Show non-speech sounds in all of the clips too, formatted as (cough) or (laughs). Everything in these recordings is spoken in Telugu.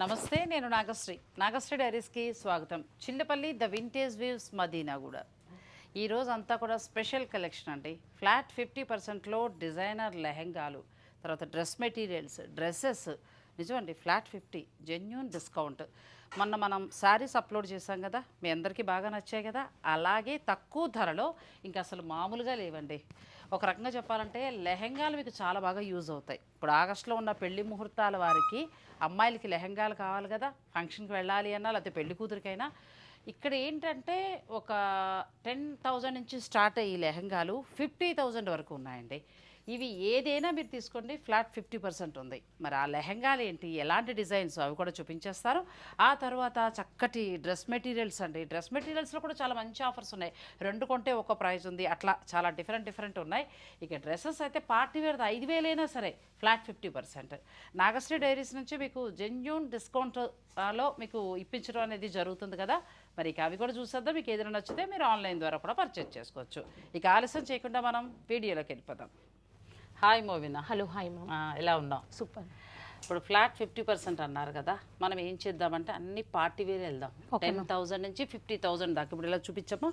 నమస్తే నేను నాగశ్రీ. నాగశ్రీ డైరీస్కి స్వాగతం. Chillapalli the vintage weaves Madinaguda ఈరోజు అంతా కూడా స్పెషల్ కలెక్షన్ అండి. ఫ్లాట్ ఫిఫ్టీ పర్సెంట్లో డిజైనర్ లెహెంగాలు తర్వాత డ్రెస్ మెటీరియల్స్ డ్రెస్సెస్. నిజమండి ఫ్లాట్ ఫిఫ్టీ జెన్యున్ డిస్కౌంట్. మొన్న మనం శారీస్ అప్లోడ్ చేశాం కదా మీ అందరికీ బాగా నచ్చాయి కదా. అలాగే తక్కువ ధరలో ఇంకా అసలు మామూలుగా లేవండి. ఒక రకంగా చెప్పాలంటే లెహెంగాలు మీకు చాలా బాగా యూజ్ అవుతాయి. ఇప్పుడు ఆగస్టులో ఉన్న పెళ్ళి ముహూర్తాల వారికి అమ్మాయిలకి లెహెంగాలు కావాలి కదా ఫంక్షన్కి వెళ్ళాలి అన్నా లేకపోతే పెళ్ళి కూతురికైనా. ఇక్కడ ఏంటంటే ఒక టెన్ థౌజండ్ నుంచి స్టార్ట్ అయ్యి లెహెంగాలు ఫిఫ్టీ థౌజండ్ వరకు ఉన్నాయండి. ఇవి ఏదైనా మీరు తీసుకోండి ఫ్లాట్ ఫిఫ్టీ పర్సెంట్ ఉంది. మరి ఆ లెహంగాలు ఏంటి? ఎలాంటి డిజైన్స్? అవి కూడా చూపించేస్తారు. ఆ తర్వాత చక్కటి డ్రెస్ మెటీరియల్స్ అండి. డ్రెస్ మెటీరియల్స్లో కూడా చాలా మంచి ఆఫర్స్ ఉన్నాయి. రెండు కొంటే ఒక ప్రైస్ ఉంది. అట్లా చాలా డిఫరెంట్ డిఫరెంట్ ఉన్నాయి. ఇక డ్రెస్సెస్ అయితే పార్టీ వేర్ ఐదు వేలైనా సరే flat fifty percent. Nagasri diaries నుంచి మీకు జెన్యూన్ డిస్కౌంట్లో మీకు ఇప్పించడం అనేది జరుగుతుంది కదా? మరి ఇక అవి కూడా చూసేద్దాం. మీకు ఏదైనా నచ్చితే మీరు ఆన్లైన్ ద్వారా కూడా పర్చేజ్ చేసుకోవచ్చు. ఇక ఆలస్యం చేయకుండా మనం వీడియోలోకి వెళ్ళిపోదాం. హాయ్ మోవినా హలో హాయ్ మ్యామ్ ఆ, ఎలా ఉన్నాం సూపర్ ఇప్పుడు ఫ్లాట్ ఫిఫ్టీ పర్సెంట్ అన్నారు కదా మనం ఏం చేద్దామంటే అన్ని పార్టీ వేర్ వెళ్దాం. టెన్ థౌజండ్ నుంచి ఫిఫ్టీ థౌజండ్ దాకా. ఇప్పుడు ఇలా చూపించమ్మా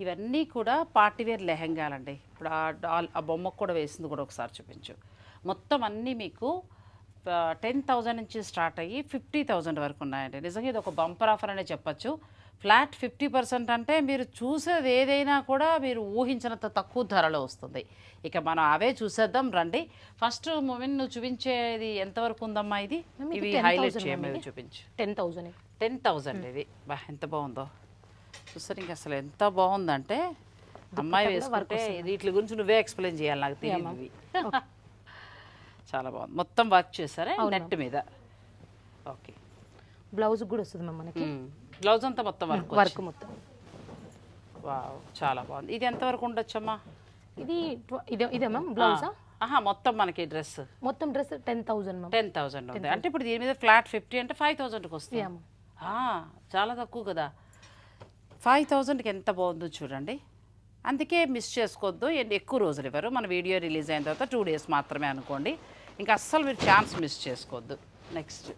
ఇవన్నీ కూడా పార్టీ వేర్ లెహంగాలండి. ఇప్పుడు ఆ డాల్ ఆ బొమ్మకు కూడా వేసింది కూడా ఒకసారి చూపించు. మొత్తం అన్నీ మీకు టెన్ థౌజండ్ నుంచి స్టార్ట్ అయ్యి ఫిఫ్టీ థౌజండ్ వరకు ఉన్నాయండి. నిజంగా ఇది ఒక బంపర్ ఆఫర్ అనే చెప్పొచ్చు. ఫ్లాట్ ఫిఫ్టీ పర్సెంట్ అంటే మీరు చూసేది ఏదైనా కూడా మీరు ఊహించినంత తక్కువ ధరలో వస్తుంది. ఇక మనం అవే చూసేద్దాం రండి. ఫస్ట్ మూమెంట్ నువ్వు చూపించేది ఎంతవరకు ఉందమ్మా ఇది? ఇవి 10,000 హైలైట్ చేయమని. చూపించు. టెన్ థౌజండ్ టెన్ థౌజండ్ ఇది. బా ఎంత బాగుందో. చూస్తారు ఇంక అసలు ఎంత బాగుందంటే అమ్మాయి వేసుకుంటే వీటి గురించి నువ్వే ఎక్స్ప్లెయిన్ చేయాలి నాకు తెలియదు. (laughs) చాలా బాగుంది. మొత్తం వర్క్ చేశారా? నెట్ మీద? ఓకే. బ్లౌజ్ కూడా వస్తుంది మ్యామ్ మనకి బ్లౌజ్ అంతా మొత్తం వర్క్ వర్క్ మొత్తం. వావ్ చాలా బాగుంది. ఇది ఎంతవరకు ఉండొచ్చమ్మా? ఇది ఇదే ఇదే మ్యామ్ బ్లౌజా? ఆహా మొత్తం మనకి డ్రెస్. మొత్తం dress ten thousand ma'am. Ten thousand ఉంది. అంటే ఇప్పుడు దీని మీద ఫ్లాట్ ఫిఫ్టీ అంటే ఫైవ్ థౌజండ్కి వస్తుంది. చాలా తక్కువ కదా. ఫైవ్ థౌజండ్కి ఎంత బాగుందో చూడండి. అందుకే మిస్ చేసుకోవద్దు. ఎక్కువ రోజులు ఇవ్వరు. మన వీడియో రిలీజ్ అయిన తర్వాత టూ డేస్ మాత్రమే అనుకోండి. ఇంకా అస్సలు మీరు ఛాన్స్ మిస్ చేసుకోవద్దు. నెక్స్ట్.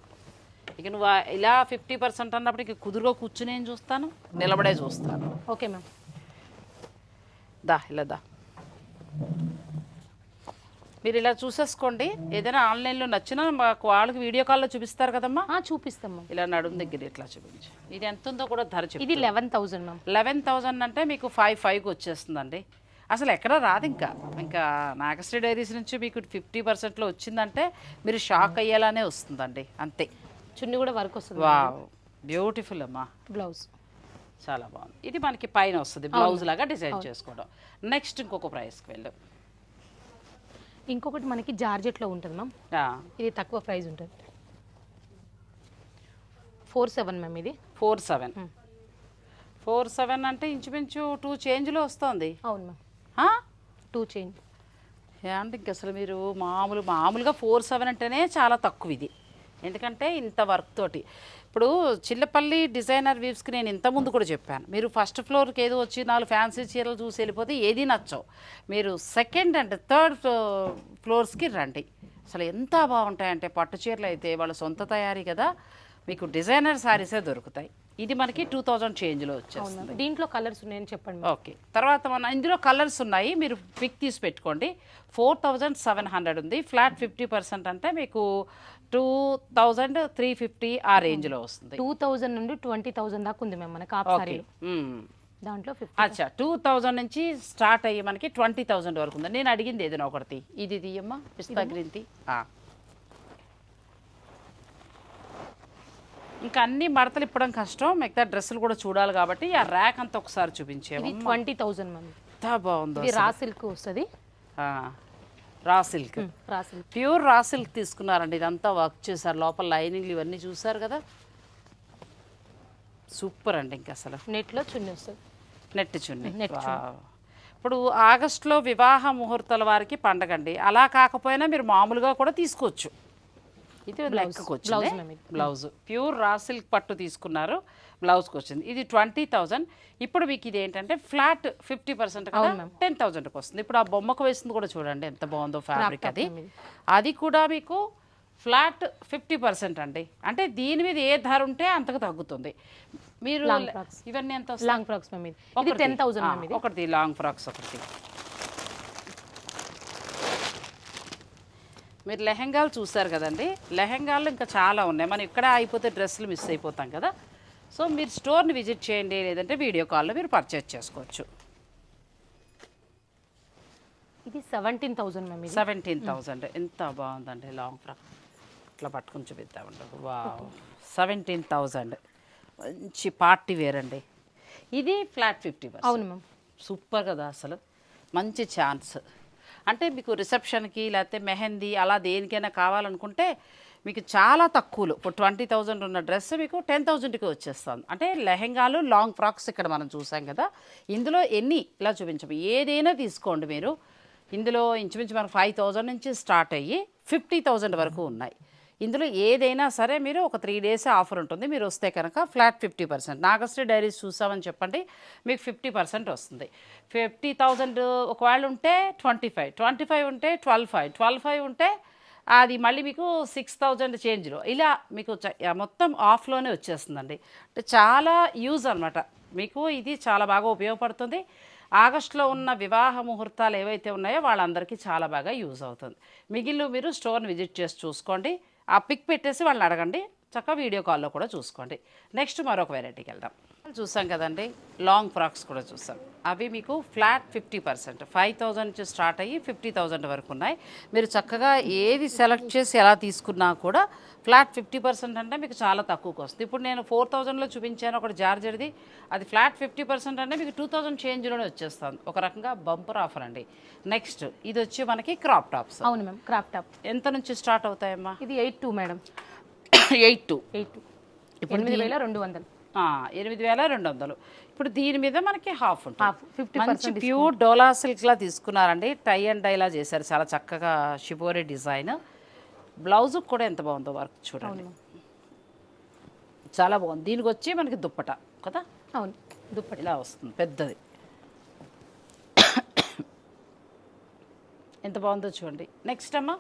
ఇక నువ్వు ఇలా ఫిఫ్టీ పర్సెంట్ అన్నప్పుడు ఇక కుదురుగా కూర్చుని ఏం చూస్తాను? నిలబడే చూస్తాను. ఓకే మ్యామ్ దా ఇలా దా. మీరు ఇలా చూసేసుకోండి. ఏదైనా ఆన్లైన్లో నచ్చినా మాకు వాళ్ళకి వీడియో కాల్లో చూపిస్తారు కదమ్మా? చూపిస్తాం మ్యామ్ ఇలా నడుము దగ్గర ఇట్లా చూపించు. ఇది ఎంత ఉందో కూడా ధర చెప్పు ఇది eleven thousand ma'am eleven thousand అంటే మీకు ఫైవ్ ఫైవ్కి వచ్చేస్తుందండి. అసలు ఎక్కడ రాదు ఇంకా. ఇంకా నాగశ్రీ డైరీస్ నుంచి మీకు ఫిఫ్టీ పర్సెంట్లో వచ్చిందంటే మీరు షాక్ అయ్యేలానే వస్తుందండి. అంతే. చున్నీ కూడా వర్క్ వస్తుంది వావ్ బ్యూటిఫుల్ అమ్మా. బ్లౌజ్ చాలా బాగుంది. ఇది మనకి పైన వస్తుంది బ్లౌజ్ లాగా డిజైన్ చేసుకోవడం. నెక్స్ట్ ఇంకొక ప్రైస్కి వెళ్ళు ఇంకొకటి మనకి జార్జెట్లో ఉంటుంది మ్యామ్ ఇది తక్కువ ప్రైస్ ఉంటుంది. ఫోర్ సెవెన్ మ్యామ్ ఇది. ఫోర్ సెవెన్ ఫోర్ సెవెన్ అంటే ఇంచుమించు టూ చేంజ్లో వస్తుంది. అవును మ్యామ్? టూ చేంజ్ అంటే ఇంక అసలు మీరు మామూలు మామూలుగా ఫోర్ సెవెన్ అంటేనే చాలా తక్కువ ఇది ఎందుకంటే ఇంత వర్క్ తోటి. ఇప్పుడు చిల్లపల్లి డిజైనర్ వీవ్స్కి నేను ఇంతకుముందు కూడా చెప్పాను. మీరు ఫస్ట్ ఫ్లోర్కి ఏదో వచ్చి నాలుగు ఫ్యాన్సీ చీరలు చూసి వెళ్ళిపోతే ఏది నచ్చవు. మీరు సెకండ్ అంటే థర్డ్ ఫ్లోర్స్కి రండి. అసలు ఎంత బాగుంటాయంటే పట్టు చీరలు అయితే వాళ్ళ సొంత తయారీ కదా మీకు డిజైనర్ శారీసే దొరుకుతాయి. ఇది మనకి టూ థౌజండ్ చేంజ్లో వచ్చేస్తుంది. దీంట్లో కలర్స్ ఉన్నాయని చెప్పండి. ఓకే. తర్వాత మన ఇందులో కలర్స్ ఉన్నాయి. మీరు పిక్ తీసి పెట్టుకోండి. ఫోర్ థౌజండ్ సెవెన్ హండ్రెడ్ ఉంది. ఫ్లాట్ ఫిఫ్టీ పర్సెంట్ అంటే మీకు టూ థౌజండ్ త్రీ ఫిఫ్టీ ఆ రేంజ్లో వస్తుంది. టూ థౌజండ్ నుండి ట్వంటీ థౌజండ్ దాకా ఉంది మ్యామ్ మనకి సారీలో. దాంట్లో అచ్చా టూ థౌజండ్ నుంచి స్టార్ట్ అయ్యి మనకి ట్వంటీ థౌజండ్ వరకు ఉంది. నేను అడిగింది ఏదైనా ఒకటి. ఇది తీయమ్మా పిస్తా గ్రీన్ ఆ. ఇంకా అన్ని మడతలు ఇప్పడం కష్టం. మిగతా డ్రెస్సులు కూడా చూడాలి కాబట్టి ఆ ర్యాక్ అంతా ఒకసారి చూపించేమో ఇది ట్వంటీ థౌజండ్ ఎంత బాగుందో రా సిల్క్ వస్తుంది. Raw silk. Pure raw silk తీసుకున్నారండి. ఇదంతా వర్క్ చేశారు. లోపల లైనింగ్లు ఇవన్నీ చూసారు కదా? సూపర్ అండి ఇంకా అసలు. నెట్లో చున్నీ వస్తుంది నెట్ చున్ని. ఇప్పుడు ఆగస్టులో వివాహ ముహూర్తాల వారికి పండగ అండి. అలా కాకపోయినా మీరు మామూలుగా కూడా తీసుకోవచ్చు. ఇది లెక్కకు బ్లౌజ్ వచ్చింది మ్యామ్ ఇది. బ్లౌజ్. ప్యూర్ రా సిల్క్ పట్టు తీసుకున్నారు. బ్లౌజ్కి వచ్చింది ఇది ట్వంటీ థౌజండ్ ఇప్పుడు మీకు ఇది ఏంటంటే ఫ్లాట్ ఫిఫ్టీ పర్సెంట్ కదా టెన్ థౌజండ్కి వస్తుంది. ఇప్పుడు ఆ బొమ్మకు వేసింది కూడా చూడండి ఎంత బాగుందో ఫ్యాబ్రిక్ అది. అది కూడా మీకు ఫ్లాట్ ఫిఫ్టీ పర్సెంట్ అండి. అంటే దీని మీద ఏ ధర ఉంటే అంతకు తగ్గుతుంది. మీరు. ఇవన్నీ ఎంత? లాంగ్ ఫ్రాక్స్ ఇది. టెన్ థౌసండ్ ఒకటి లాంగ్ ఫ్రాక్స్ ఒకటి. మీరు లెహెంగాలు చూసారు కదండి? లెహెంగాలు ఇంకా చాలా ఉన్నాయి. మనం ఇక్కడ అయిపోతే డ్రెస్సులు మిస్ అయిపోతాం కదా. సో మీరు స్టోర్ని విజిట్ చేయండి లేదంటే వీడియో కాల్లో మీరు పర్చేస్ చేసుకోవచ్చు. ఇది సెవెంటీన్ థౌసండ్ మ్యామ్ ఇది. సెవెంటీన్ థౌజండ్ ఎంత బాగుందండి లాంగ్ ఫ్రాక్. ఇట్లా పట్టుకుని చూపిద్దామండి. వా సెవెంటీన్ థౌజండ్ మంచి పార్టీ వేర్ అండి. ఇది ఫ్లాట్ ఫిఫ్టీ అవును మ్యామ్. సూపర్ కదా అసలు. మంచి ఛాన్స్. అంటే మీకు రిసెప్షన్కి లేకపోతే మెహందీ అలా దేనికైనా కావాలనుకుంటే మీకు చాలా తక్కువలో. ఇప్పుడు ట్వంటీ థౌజండ్ ఉన్న డ్రెస్ మీకు టెన్ థౌజండ్కి వచ్చేస్తుంది అంటే లెహెంగాలు లాంగ్ ఫ్రాక్స్ ఇక్కడ మనం చూసాం కదా. ఇందులో ఎన్ని? ఇలా చూపించము ఏదైనా తీసుకోండి మీరు. ఇందులో ఇంచుమించు మనం ఫైవ్ థౌజండ్ నుంచి స్టార్ట్ అయ్యి ఫిఫ్టీ థౌజండ్ వరకు ఉన్నాయి. ఇందులో ఏదైనా సరే మీరు ఒక త్రీ డేస్ ఆఫర్ ఉంటుంది. మీరు వస్తే కనుక flat fifty percent. Nagasri diaries చూసామని చెప్పండి. మీకు ఫిఫ్టీ పర్సెంట్ వస్తుంది. ఫిఫ్టీ థౌజండ్ ఒకవేళ ఉంటే ట్వంటీ ఫైవ్. ట్వంటీ ఫైవ్ ఉంటే ట్వెల్వ్ ఫైవ్. ట్వెల్వ్ ఫైవ్ ఉంటే అది మళ్ళీ మీకు సిక్స్ థౌజండ్ చేంజ్లో. ఇలా మీకు మొత్తం ఆఫ్లోనే వచ్చేస్తుందండి. అంటే చాలా యూజ్ అనమాట మీకు ఇది చాలా బాగా ఉపయోగపడుతుంది. ఆగస్టులో ఉన్న వివాహ ముహూర్తాలు ఏవైతే ఉన్నాయో వాళ్ళందరికీ చాలా బాగా యూజ్ అవుతుంది. మిగిలిన మీరు స్టోర్ని విజిట్ చేసి చూసుకోండి. ఆ పిక్ పెట్టేసి వాళ్ళని అడగండి. చక్కగా వీడియో కాల్లో కూడా చూసుకోండి. నెక్స్ట్ మరొక వెరైటీకి వెళ్దాం. చూసాం కదండి లాంగ్ ఫ్రాక్స్ కూడా చూసాం. అవి మీకు flat fifty percent five thousand నుంచి స్టార్ట్ అయ్యి ఫిఫ్టీ థౌజండ్ వరకు ఉన్నాయి. మీరు చక్కగా ఏది సెలెక్ట్ చేసి ఎలా తీసుకున్నా కూడా ఫ్లాట్ ఫిఫ్టీ పర్సెంట్ అంటే మీకు చాలా తక్కువకి వస్తుంది. ఇప్పుడు నేను ఫోర్ థౌజండ్లో చూపించాను ఒకటి జార్జర్ది అది ఫ్లాట్ ఫిఫ్టీ పర్సెంట్ అంటే మీకు టూ థౌజండ్ చేంజ్లోనే వచ్చేస్తుంది. ఒక రకంగా బంపర్ ఆఫర్ అండి. నెక్స్ట్ ఇది వచ్చి మనకి క్రాప్ టాప్స్ అవును మ్యామ్ క్రాప్ టాప్ ఎంత నుంచి స్టార్ట్ అవుతాయమ్మా? ఇది eight two madam eight two eight two ఎనిమిది వేల రెండు వందలు. ఎనిమిది వేల రెండు వందలు. ఇప్పుడు దీని మీద మనకి హాఫ్ ఉంటుంది. మంచి ప్యూర్ డోలా సిల్క్లా తీసుకున్నారండి. టై అండ్ డైలా చేశారు. చాలా చక్కగా షిబోరి డిజైన్. బ్లౌజ్ కూడా ఎంత బాగుందో వర్క్ చూడండి. చాలా బాగుంది. దీనికి వచ్చి మనకి దుప్పట కదా? అవును దుప్పటి. ఇలా వస్తుంది పెద్దది. ఎంత బాగుందో చూడండి. నెక్స్ట్ అమ్మా.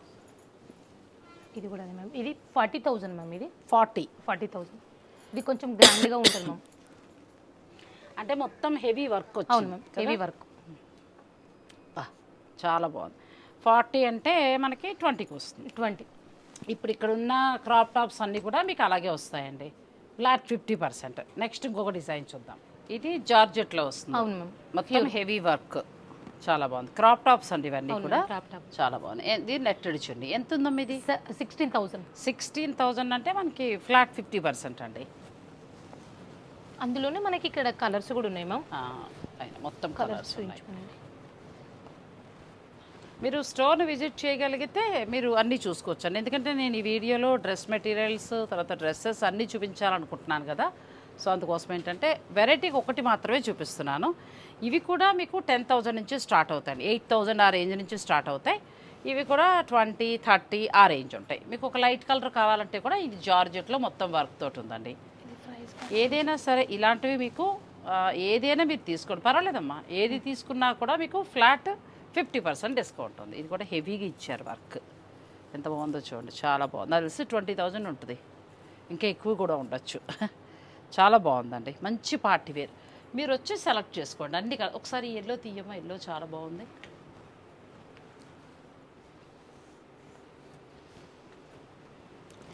ఇది కూడా మ్యామ్. ఇది ఫార్టీ థౌసండ్ మ్యామ్ ఇది. ఫార్టీ. ఫార్టీ థౌసండ్ ఇది కొంచెం గ్రాండ్గా ఉంటుంది మ్యామ్ అంటే మొత్తం హెవీ వర్క్ అవును మ్యామ్ హెవీ వర్క్. చాలా బాగుంది. ఫార్టీ అంటే మనకి ట్వంటీకి వస్తుంది. ట్వంటీ. ఇప్పుడు ఇక్కడ ఉన్న క్రాప్ టాప్స్ అన్నీ కూడా మీకు అలాగే వస్తాయండి. ఫ్లాట్ ఫిఫ్టీ పర్సెంట్ నెక్స్ట్ ఇంకొక డిజైన్ చూద్దాం. ఇది జార్జెట్లో వస్తుంది. అవును మ్యామ్ మొత్తం హెవీ వర్క్. చాలా బాగుంది. క్రాప్ టాప్స్ అండి ఇవన్నీ కూడా. క్రాప్ టాప్ చాలా బాగుంది. ఇది నెట్టెడ్ చూడండి. ఎంత ఉందమ్మా ఇది? సిక్స్టీన్ థౌసండ్ సిక్స్టీన్ థౌజండ్ అంటే మనకి ఫ్లాట్ ఫిఫ్టీ పర్సెంట్ అండి. అందులోనే మనకి ఇక్కడ కలర్స్ కూడా ఉన్నాయి మ్యామ్ మొత్తం కలర్స్ మీరు స్టోర్ని విజిట్ చేయగలిగితే మీరు అన్నీ చూసుకోవచ్చండి. ఎందుకంటే నేను ఈ వీడియోలో డ్రెస్ మెటీరియల్స్ తర్వాత డ్రెస్సెస్ అన్నీ చూపించాలనుకుంటున్నాను కదా. సో అందుకోసం ఏంటంటే వెరైటీకి ఒకటి మాత్రమే చూపిస్తున్నాను. ఇవి కూడా మీకు టెన్ థౌజండ్ నుంచి స్టార్ట్ అవుతాయి ఎయిట్ థౌజండ్ ఆ రేంజ్ నుంచి స్టార్ట్ అవుతాయి. ఇవి కూడా ట్వంటీ థర్టీ ఆ రేంజ్ ఉంటాయి. మీకు ఒక లైట్ కలర్ కావాలంటే కూడా ఇది జార్జెట్లో మొత్తం వర్క్ తోటి ఉందండి. ఏదైనా సరే ఇలాంటివి మీకు ఏదైనా మీరు తీసుకోండి. పర్వాలేదమ్మా. ఏది తీసుకున్నా కూడా మీకు ఫ్లాట్ ఫిఫ్టీ పర్సెంట్ డిస్కౌంట్ ఉంది. ఇది కూడా హెవీగా ఇచ్చారు వర్క్ ఎంత బాగుందో చూడండి. చాలా బాగుంది. నాకు తెలిసి ట్వంటీ థౌజండ్ ఉంటుంది. ఇంకా ఎక్కువ కూడా ఉండొచ్చు. చాలా బాగుందండి. మంచి పార్టీ వేర్. మీరు వచ్చి సెలెక్ట్ చేసుకోండి. అన్ని ఒకసారి ఎల్లో తీయమ్మా ఎల్లో చాలా బాగుంది.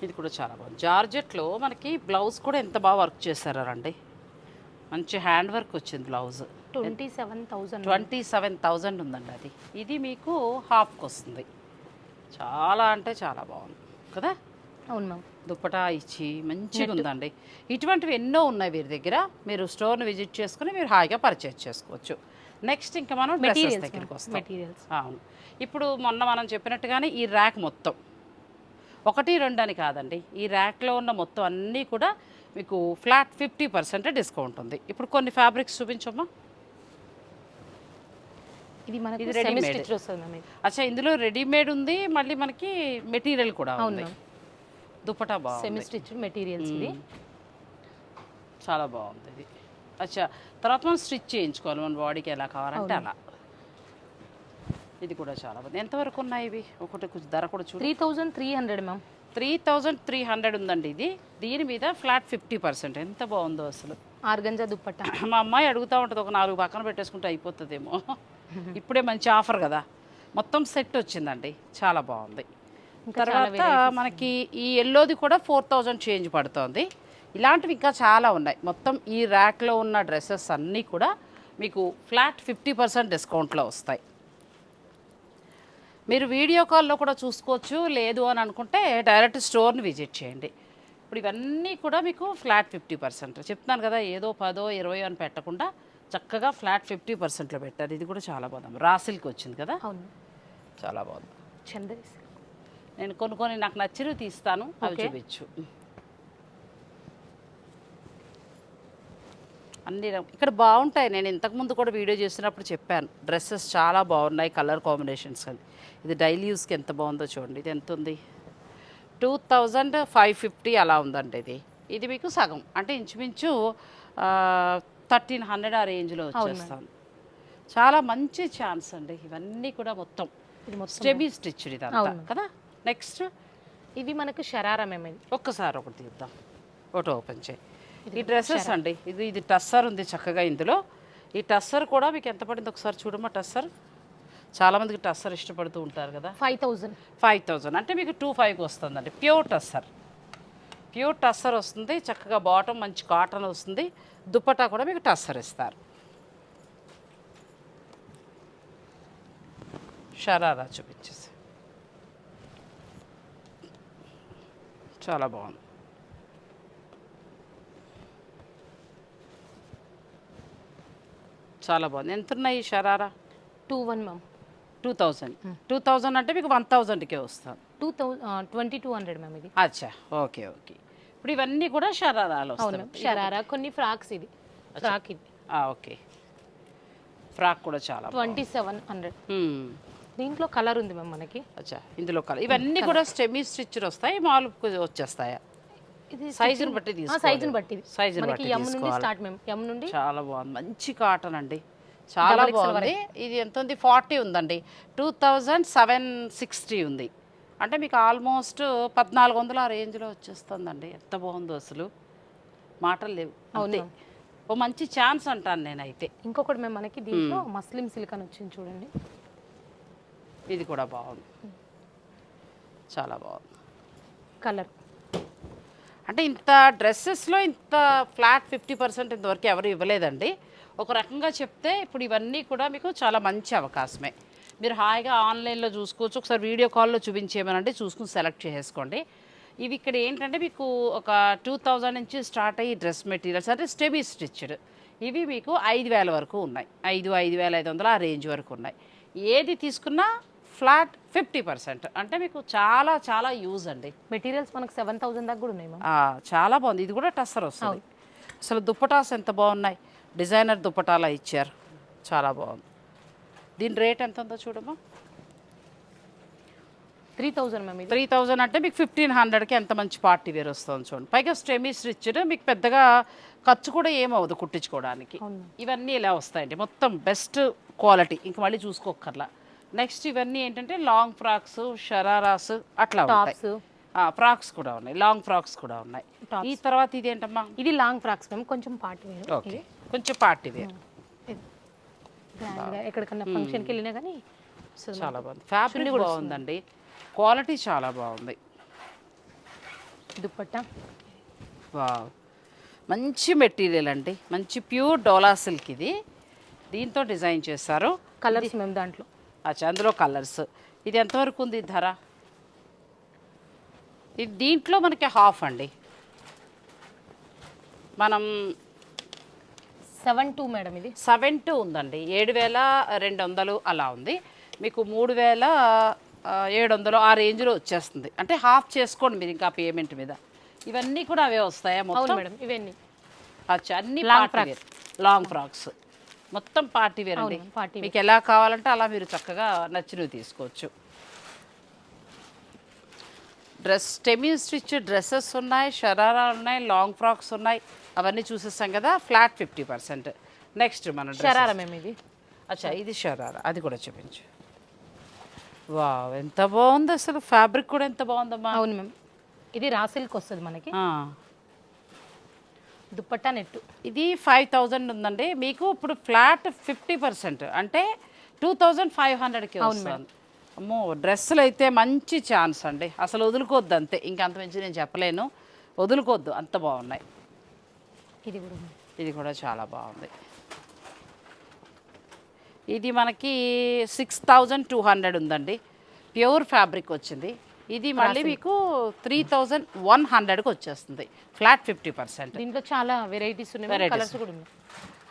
ఇది కూడా చాలా బాగుంది. జార్జెట్లో మనకి బ్లౌజ్ కూడా ఎంత బాగా వర్క్ చేశారండి. మంచి హ్యాండ్ వర్క్ వచ్చింది blouse. Twenty seven thousand twenty seven thousand ఉందండి అది. ఇది మీకు హాఫ్కి వస్తుంది చాలా అంటే చాలా బాగుంది. కదా? అవును మ్యామ్. దుప్పటా ఇచ్చి మంచిగా ఉందండి. ఇటువంటివి ఎన్నో ఉన్నాయి వీరి దగ్గర. మీరు స్టోర్ని విజిట్ చేసుకుని మీరు హాయిగా పర్చేజ్ చేసుకోవచ్చు. నెక్స్ట్ ఇంకా మనం మెటీరియల్స్ దగ్గరికి వస్తాం. మెటీరియల్స్. అవును. ఇప్పుడు మొన్న మనం చెప్పినట్టుగానే ఈ ర్యాక్ మొత్తం. ఒకటి రెండు అని కాదండి. ఈ ర్యాక్లో ఉన్న మొత్తం అన్నీ కూడా మీకు ఫ్లాట్ ఫిఫ్టీ పర్సెంట్ డిస్కౌంట్ ఉంది. ఇప్పుడు కొన్ని ఫ్యాబ్రిక్స్ చూపించమ్మా. ఇది మనకి ఇది అచ్చా ఇందులో రెడీమేడ్ ఉంది. మళ్ళీ మనకి మెటీరియల్ కూడా ఉంది. దుపటా సెమీ బాగుంది. స్టిచ్ మెటీరియల్స్ ఇది. చాలా బాగుంది ఇది. అచ్చా తర్వాత మనం స్టిచ్ చేయించుకోవాలి. మన బాడీకి ఎలా కావాలంటే అలా. ఇది కూడా చాలా బాగుంది. ఎంతవరకు ఉన్నాయి ఇవి? ఒకటి కొంచెం ధర కూడా చూడు. Three thousand three hundred ma'am. Three thousand three hundred ఉందండి ఇది. దీని మీద ఫ్లాట్ ఫిఫ్టీ పర్సెంట్. ఎంత బాగుందో అసలు. ఆర్గంజా దుప్పట్టా (clears throat) మా అమ్మాయి అడుగుతూ ఉంటుంది ఒక నాలుగు పక్కన పెట్టేసుకుంటే అయిపోతుందేమో. (laughs) ఇప్పుడే మంచి ఆఫర్ కదా. మొత్తం సెట్ వచ్చిందండి. చాలా బాగుంది. తర్వాత మనకి ఈ ఎల్లోది కూడా ఫోర్ థౌజండ్ చేంజ్ పడుతోంది. ఇలాంటివి ఇంకా చాలా ఉన్నాయి. మొత్తం ఈ ర్యాక్లో ఉన్న డ్రెస్సెస్ అన్నీ కూడా మీకు ఫ్లాట్ ఫిఫ్టీ పర్సెంట్ డిస్కౌంట్లో వస్తాయి. మీరు వీడియో కాల్లో కూడా చూసుకోవచ్చు. లేదు అని అనుకుంటే డైరెక్ట్ స్టోర్ని విజిట్ చేయండి. ఇప్పుడు ఇవన్నీ కూడా మీకు ఫ్లాట్ ఫిఫ్టీ పర్సెంట్ చెప్తున్నాను కదా ఏదో పదో ఇరవై అని పెట్టకుండా చక్కగా ఫ్లాట్ ఫిఫ్టీ పర్సెంట్లో పెట్టారు. ఇది కూడా చాలా బాగుంది. రాసిల్కి వచ్చింది కదా? అవును. చాలా బాగుంది. చందరి నేను కొన్ని కొన్ని నాకు నచ్చినవి తీస్తాను అవి Okay. చూపించు. అన్ని రం- ఇక్కడ బాగుంటాయి. నేను ఇంతకుముందు కూడా వీడియో చేసినప్పుడు చెప్పాను. డ్రెస్సెస్ చాలా బాగున్నాయి కలర్ కాంబినేషన్స్ అని. ఇది డైలీ యూస్కి ఎంత బాగుందో చూడండి. ఇది ఎంత ఉంది? టూ థౌజండ్ ఫైవ్ ఫిఫ్టీ అలా ఉందండి ఇది. ఇది మీకు సగం. అంటే ఇంచుమించు థర్టీన్ హండ్రెడ్ ఆ రేంజ్లో వచ్చేస్తాను. చాలా మంచి ఛాన్స్ అండి. ఇవన్నీ కూడా మొత్తం. ఇది మొత్తం స్టెబీ స్టిచ్డ్ ఇదంతా. కదా? నెక్స్ట్ ఇవి మనకు షరారా ఇది ఒక్కసారి ఒకటి తీద్దాం. ఒకటి ఓపెన్ చేయి. ఈ డ్రెస్సెస్ అండి ఇది ఇది టస్సర్ ఉంది చక్కగా ఇందులో. ఈ టస్సర్ కూడా మీకు ఎంత పడింది ఒకసారి చూడమ్మా టస్సర్? చాలామందికి టస్సర్ ఇష్టపడుతూ ఉంటారు కదా. Five thousand. Five thousand. అంటే మీకు టూ ఫైవ్కి వస్తుందండి. ప్యూర్ టస్సర్. ప్యూర్ టస్సర్ వస్తుంది చక్కగా బాటమ్ మంచి కాటన్ వస్తుంది. దుప్పటా కూడా మీకు టస్సర్ ఇస్తారు. షరారా చూపించేసి చాలా బాగుంది. చాలా బాగుంది. ఎంత ఉన్నాయి ఈ sharara? Two one ma'am. Two thousand. Two thousand అంటే మీకు వన్ థౌజండ్కే వస్తుంది two thousand twenty two hundred ma'am ఇది. అచ్చా. Okay okay. ఇప్పుడు ఇవన్నీ కూడా షరారాలు అవును షరారా. కొన్ని ఫ్రాక్స్ ఇది. ఫ్రాక్ ఇది. ఓకే. ఫ్రాక్ కూడా చాలా ట్వంటీ సెవెన్ హండ్రెడ్. దీంట్లో కలర్ ఉంది మ్యామ్ మనకి. అచ్చా ఇందులో కలర్. ఇవన్నీ కూడా స్టెమీ స్టిచ్డ్ వస్తాయి మామూలు వచ్చేస్తాయా? ఇది సైజుని బట్టి తీసుకోవాలి. సైజుని బట్టి. సైజుని ఎమ్ నుండి. స్టార్ట్ ఎమ్ నుండి చాలా బాగుంది. మంచి కాటన్ అండి. చాలా బాగుంది. ఇది ఎంత ఉంది? ఫార్టీ ఉందండి. టూ థౌజండ్ సెవెన్ సిక్స్టీ ఉంది. అంటే మీకు ఆల్మోస్ట్ పద్నాలుగు వందల ఆ రేంజ్లో వచ్చేస్తుందండి. ఎంత బాగుందో అసలు. మాటలు లేవు. అంతే. ఓ మంచి ఛాన్స్ అంటాను నేనైతే. ఇంకొకటి మేము మనకి దీంట్లో మస్లిం సిల్క్ అని వచ్చింది చూడండి. ఇది కూడా బాగుంది. చాలా బాగుంది. కలర్ అంటే ఇంత డ్రెస్సెస్లో ఇంత ఫ్లాట్ ఫిఫ్టీ పర్సెంట్ ఇంతవరకు ఎవరు ఇవ్వలేదండి. ఒక రకంగా చెప్తే ఇప్పుడు ఇవన్నీ కూడా మీకు చాలా మంచి అవకాశమే. మీరు హాయిగా ఆన్లైన్లో చూసుకోవచ్చు. ఒకసారి వీడియో కాల్లో చూపించేయమనంటే చూసుకుని సెలెక్ట్ చేసేసుకోండి. ఇవి ఇక్కడ ఏంటంటే మీకు ఒక టూ థౌజండ్ నుంచి స్టార్ట్ అయ్యి డ్రెస్ మెటీరియల్స్ అంటే స్టెబీ స్టిచ్డ్. ఇవి మీకు ఐదు వేల వరకు ఉన్నాయి. ఐదు ఐదు వేల ఐదు వందలు ఆ రేంజ్ వరకు ఉన్నాయి. ఏది తీసుకున్నా ఫ్లాట్ ఫిఫ్టీ పర్సెంట్. అంటే మీకు చాలా చాలా యూజ్ అండి. మెటీరియల్స్ మనకు సెవెన్ థౌసండ్ దాకా కూడా ఉన్నాయి చాలా బాగుంది. ఇది కూడా టస్సర్ వస్తుంది. అసలు దుప్పటాస్ ఎంత బాగున్నాయి. డిజైనర్ దుప్పటాలా ఇచ్చారు. చాలా బాగుంది. దీని రేట్ ఎంత ఉందో చూడమ్మా. Three thousand ma'am three thousand అంటే మీకు ఫిఫ్టీన్ హండ్రెడ్కి ఎంత మంచి పార్టీ వేర్ వస్తుంది చూడండి. పైగా స్టెమీ స్టిచ్డ్ మీకు పెద్దగా ఖర్చు కూడా ఏమవుదు కుట్టించుకోవడానికి. ఇవన్నీ ఇలా వస్తాయండి మొత్తం బెస్ట్ క్వాలిటీ. ఇంక మళ్ళీ చూసుకోకర్లా నెక్స్ట్ ఇవన్నీ ఏంటంటే లాంగ్ ఫ్రాక్స్ షరారాస్ అట్లా ఉంటాయి. టాప్స్ ఫ్రాక్స్ కూడా ఉన్నాయి. లాంగ్ ఫ్రాక్స్ కూడా ఉన్నాయి. ఈ తర్వాత ఇది ఏంటమ్మా? ఇది లాంగ్ ఫ్రాక్స్ మ్యామ్ కొంచెం పార్టీ వేర్ ఓకే కొంచెం పార్టీ వేర్ గ్రాండ్గా ఎక్కడికన్నా ఫంక్షన్కి వెళ్ళినా కానీ చాలా బాగుంది. ఫ్యాబ్రిక్ బాగుందండి. క్వాలిటీ చాలా బాగుంది. దుప్పట్టా వావ్ మంచి మెటీరియల్ అండి. మంచి ప్యూర్ డోలా సిల్క్ ఇది. దీంతో డిజైన్ చేస్తారు కలర్స్ మేము దాంట్లో. అచ్చా అందులో కలర్స్ ఇది ఎంతవరకు ఉంది ధర? ఇది దీంట్లో మనకి హాఫ్ అండి. మనం సెవెన్ టూ మేడం ఇది. సెవెన్ టూ ఉందండి. ఏడు వేల రెండు వందలు అలా ఉంది. మీకు మూడు వేల ఏడు వందలు ఆ రేంజ్లో వచ్చేస్తుంది. అంటే హాఫ్ చేసుకోండి మీరు ఇంకా పేమెంట్ మీద. ఇవన్నీ కూడా అవే వస్తాయా మొత్తం? మేడం ఇవన్నీ. అచ్చా అన్ని లాంగ్ ఫ్రాక్స్ మొత్తం పార్టీ వేర్ అండి wear. మీకు ఎలా కావాలంటే అలా మీరు చక్కగా నచ్చినవి తీసుకోవచ్చు. డ్రెస్ టెమీ స్టిచ్ డ్రెస్సెస్ ఉన్నాయి షరారా ఉన్నాయి లాంగ్ ఫ్రాక్స్ ఉన్నాయి. అవన్నీ చూసేస్తాం కదా ఫ్లాట్ ఫిఫ్టీ పర్సెంట్. నెక్స్ట్ మన షరారా మేము ఇది అచ్చా ఇది షరారా అది కూడా చూపించు. వావ్ ఎంత బాగుంది అసలు. ఫ్యాబ్రిక్ కూడా ఎంత బాగుందమ్మా. అవును మ్యామ్. ఇది రా సిల్క్ వస్తుంది మనకి. దుప్పట్టా నెట్టు. ఇది ఫైవ్ థౌజండ్ ఉందండి. మీకు ఇప్పుడు ఫ్లాట్ ఫిఫ్టీ పర్సెంట్. అంటే టూ థౌజండ్ ఫైవ్ హండ్రెడ్కి వస్తుంది. అమ్మో డ్రెస్సులు అయితే మంచి ఛాన్స్ అండి. అసలు వదులుకోవద్దు అంతే. ఇంకా అంత మించి నేను చెప్పలేను. వదులుకోవద్దు. అంత బాగున్నాయి. ఇది కూడా. ఇది కూడా చాలా బాగుంది. ఇది మనకి సిక్స్ థౌజండ్ టూ హండ్రెడ్ ఉందండి. ప్యూర్ ఫ్యాబ్రిక్ వచ్చింది. ఇది మళ్ళీ మీకు త్రీ థౌజండ్ వన్ హండ్రెడ్కి వచ్చేస్తుంది. ఫ్లాట్ ఫిఫ్టీ పర్సెంట్ దీంట్లో చాలా వెరైటీస్ ఉన్నాయి. కలర్స్ కూడా ఉన్నాయి.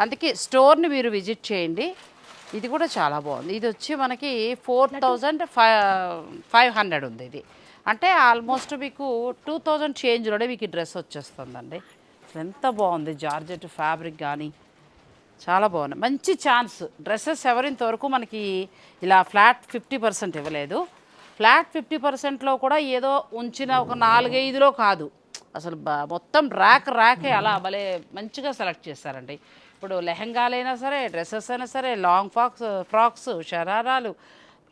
అందుకే స్టోర్ని మీరు విజిట్ చేయండి. ఇది కూడా చాలా బాగుంది. ఇది వచ్చి మనకి four thousand five five hundred ఉంది ఇది. అంటే ఆల్మోస్ట్ మీకు టూ థౌజండ్ చేంజ్లోనే మీకు డ్రెస్ వచ్చేస్తుందండి. ఎంత బాగుంది. జార్జెట్ ఫ్యాబ్రిక్ కానీ చాలా బాగుంది. మంచి ఛాన్స్ డ్రెస్సెస్ ఎవరింతవరకు మనకి ఇలా ఫ్లాట్ ఫిఫ్టీ పర్సెంట్ ఇవ్వలేదు. ఫ్లాట్ ఫిఫ్టీ పర్సెంట్లో కూడా ఏదో ఉంచిన ఒక నాలుగైదులో కాదు. అసలు మొత్తం ర్యాక్ ర్యాకే అలా భలే మంచిగా సెలెక్ట్ చేస్తారండి ఇప్పుడు లెహంగాలైనా సరే డ్రెస్సెస్ అయినా సరే లాంగ్ ఫ్రాక్స్ ఫ్రాక్స్ షరారాలు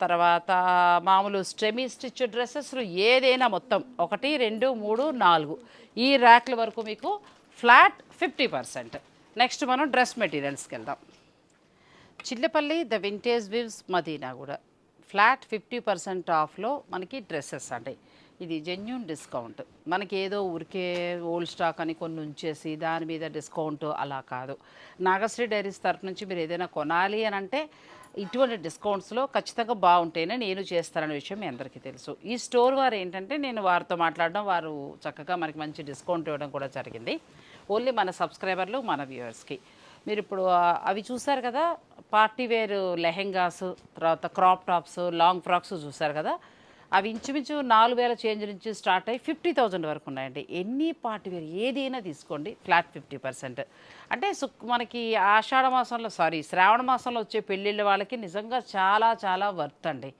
తర్వాత మామూలు స్టెమీ స్టిచ్ డ్రెస్సెస్ ఏదైనా మొత్తం ఒకటి రెండు మూడు నాలుగు. ఈ ర్యాక్ల వరకు మీకు ఫ్లాట్ ఫిఫ్టీ పర్సెంట్. నెక్స్ట్ మనం డ్రెస్ మెటీరియల్స్కి వెళ్దాం. Chillapalli the vintage weaves Madina కూడా. ఫ్లాట్ ఫిఫ్టీ పర్సెంట్ ఆఫ్లో మనకి డ్రెస్సెస్ అండి. ఇది జెన్యున్ డిస్కౌంట్. మనకి ఏదో ఊరికే ఓల్డ్ స్టాక్ అని కొన్ని ఉంచేసి దాని మీద డిస్కౌంట్ అలా కాదు. నాగశ్రీ డైరీస్ తరఫు నుంచి మీరు ఏదైనా కొనాలి అని అంటే ఇటువంటి డిస్కౌంట్స్లో ఖచ్చితంగా బాగుంటేనే నేను చేస్తాననే విషయం మీ అందరికీ తెలుసు. ఈ స్టోర్ వారు ఏంటంటే నేను వారితో మాట్లాడడం వారు చక్కగా మనకి మంచి డిస్కౌంట్ ఇవ్వడం కూడా జరిగింది. ఓన్లీ మన సబ్స్క్రైబర్లు మన వ్యూవర్స్కి. మీరు ఇప్పుడు అవి చూసారు కదా? పార్టీ వేర్ లెహెంగాస్ తర్వాత క్రాప్ టాప్స్ లాంగ్ ఫ్రాక్స్ చూసారు కదా? అవి ఇంచుమించు నాలుగు వేల చేంజ్ నుంచి స్టార్ట్ అయ్యి ఫిఫ్టీ థౌజండ్ వరకు ఉన్నాయండి. ఎన్ని పార్టీ వేర్ ఏదైనా తీసుకోండి ఫ్లాట్ ఫిఫ్టీ పర్సెంట్. అంటే సుక్ మనకి ఆషాఢ మాసంలో సారీ శ్రావణ మాసంలో వచ్చే పెళ్ళిళ్ళ వాళ్ళకి నిజంగా చాలా చాలా వర్త్ అండి.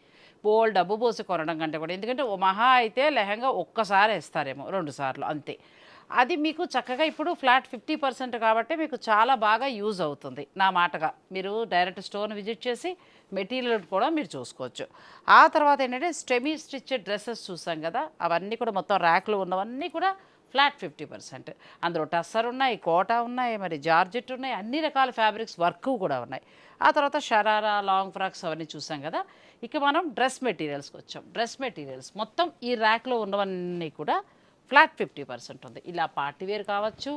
బోల్ డబ్బు పోసి కొనడం కంటే కూడా. ఎందుకంటే మహా అయితే లెహంగా ఒక్కసారి వేస్తారేమో రెండు సార్లు అంతే. అది మీకు చక్కగా ఇప్పుడు ఫ్లాట్ ఫిఫ్టీ పర్సెంట్ కాబట్టి మీకు చాలా బాగా యూజ్ అవుతుంది. నా మాటగా మీరు డైరెక్ట్ స్టోర్ని విజిట్ చేసి మెటీరియల్ కూడా మీరు చూసుకోవచ్చు. ఆ తర్వాత ఏంటంటే స్టెమీ స్టిచ్ డ్రెస్సెస్ చూసాం కదా అవన్నీ కూడా మొత్తం ర్యాక్లో ఉన్నవన్నీ కూడా ఫ్లాట్ ఫిఫ్టీ పర్సెంట్. అందులో టస్సర్ ఉన్నాయి కోటా ఉన్నాయి మరి జార్జెట్ ఉన్నాయి అన్ని రకాల ఫ్యాబ్రిక్స్ వర్క్ కూడా ఉన్నాయి. ఆ తర్వాత షరారా లాంగ్ ఫ్రాక్స్ అవన్నీ చూసాం కదా ఇక మనం డ్రెస్ మెటీరియల్స్కి వచ్చాం. డ్రెస్ మెటీరియల్స్ మొత్తం ఈ ర్యాక్లో ఉన్నవన్నీ కూడా ఫ్లాట్ ఫిఫ్టీ పర్సెంట్ ఉంది. ఇలా పార్టీ వేర్ కావచ్చు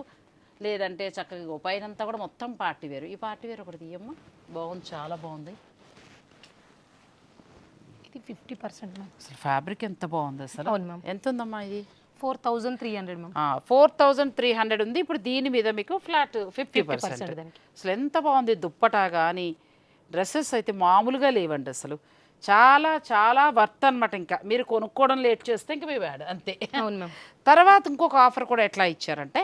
లేదంటే చక్కగా పైనంతా కూడా మొత్తం పార్టీ వేరు. ఈ పార్టీ వేర్ ఒకటి తీయమ్మా. బాగుంది చాలా బాగుంది. ఇది ఫిఫ్టీ పర్సెంట్ అసలు ఫ్యాబ్రిక్ ఎంత బాగుంది అసలు? అవును మ్యామ్ ఎంత ఉందమ్మా ఇది? Four thousand three hundred ma'am four thousand three hundred ఉంది. ఇప్పుడు దీని మీద మీకు ఫ్లాట్ ఫిఫ్టీ పర్సెంట్. అసలు ఎంత బాగుంది దుప్పటా కానీ డ్రెస్సెస్ అయితే మామూలుగా లేవండి అసలు. చాలా చాలా వర్త్ అనమాట ఇంకా. మీరు కొనుక్కోవడం లేట్ చేస్తే ఇంకా మీ బ్యాడ్ అంతే. అవును తర్వాత ఇంకొక ఆఫర్ కూడా ఎట్లా ఇచ్చారంటే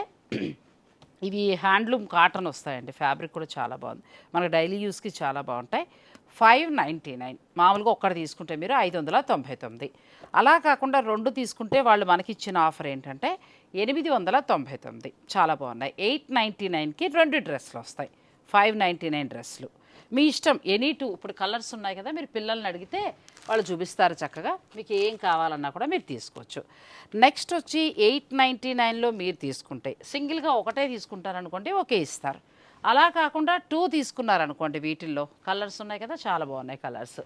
ఇవి హ్యాండ్లూమ్ కాటన్ వస్తాయండి. ఫ్యాబ్రిక్ కూడా చాలా బాగుంది. మనకు డైలీ యూస్కి చాలా బాగుంటాయి. Five ninety nine. మామూలుగా ఒక్కటి తీసుకుంటే మీరు ఐదు వందల తొంభై తొమ్మిది. అలా కాకుండా రెండు తీసుకుంటే వాళ్ళు మనకి ఇచ్చిన ఆఫర్ ఏంటంటే ఎనిమిది వందల తొంభై తొమ్మిది. చాలా బాగున్నాయి. ఎయిట్ నైంటీ నైన్కి రెండు డ్రెస్సులు వస్తాయి. ఫైవ్ నైంటీ నైన్ డ్రెస్సులు. మీ ఇష్టం ఎనీ టూ ఇప్పుడు కలర్స్ ఉన్నాయి కదా మీరు పిల్లల్ని అడిగితే వాళ్ళు చూపిస్తారు చక్కగా. మీకు ఏం కావాలన్నా కూడా మీరు తీసుకోవచ్చు. నెక్స్ట్ వచ్చి ఎయిట్ నైంటీ నైన్లో మీరు తీసుకుంటే సింగిల్గా ఒకటే తీసుకుంటారనుకోండి ఓకే ఇస్తారు. అలా కాకుండా టూ తీసుకున్నారనుకోండి వీటిల్లో కలర్స్ ఉన్నాయి కదా చాలా బాగున్నాయి కలర్స్.